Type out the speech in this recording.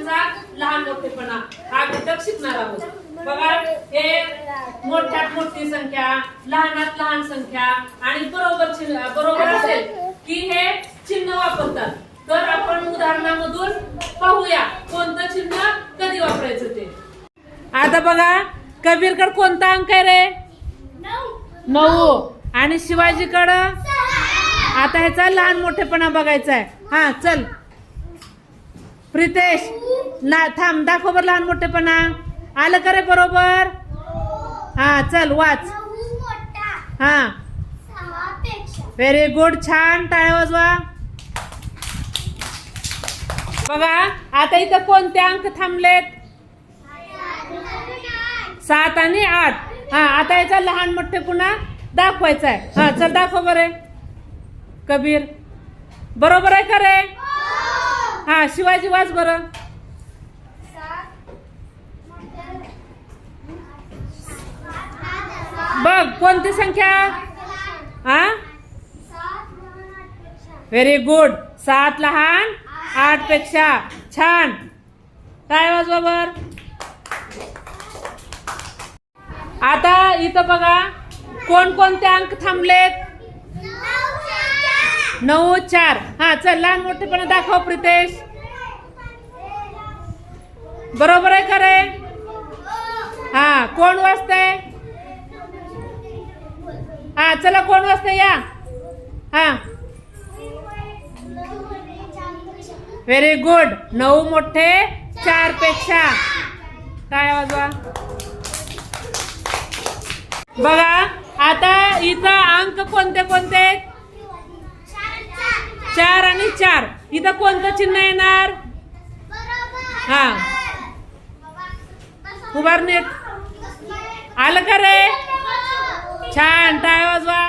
अंकांचा लहान मोठेपणा. हा घटक शिकणार आहोत. बघा हे मोठ्यात मोठी संख्या लहानात लहान संख्या आणि बरोबर चिन्ह बरोबर असेल की हे चिन्ह वापरतात. तर आपण उदाहरणामधून पाहूया कोणतं चिन्ह कधी वापरायचं ते. आता बघा कबीरकड कोणता अंक आहे रे? नऊ. आणि शिवाजीकडं? आता ह्याचा लहान मोठेपणा बघायचा आहे. हा चल. प्रितेश ना थांब दाखव बर लहान मोठेपणा. आलं का रे बरोबर? हा चल वाच. हा. व्हेरी गुड छान टाळ्या वाजवा. बघा आता इथं कोणते अंक थांबलेत? सात आणि आठ. हा आता याचा लहान मोठे पुन्हा दाखवायचा आहे. हा चल दाखव बरे. कबीर. बरोबर आहे का रे? हा शिवाजी वाच बर. बघ कोणती संख्या? हा? व्हेरी गुड सात लहान आठपेक्षा छान. काय वाज बर? आता इथं बघा कोणकोणते अंक थांबलेत? नऊ चार. हा चल लहान मोठेपणा दाखव प्रितेश. बरोबर आहे खरे हा कोण वाचते हा चला कोण वाचते या. हा. व्हेरी गुड नऊ मोठे चारपेक्षा. काय वाजवा? बघा आता इथं अंक कोणते कोणते? चार इथं कोणतं चिन्ह येणार? हा. उभारणी आलं का रे? छान. टाळ वाजवा.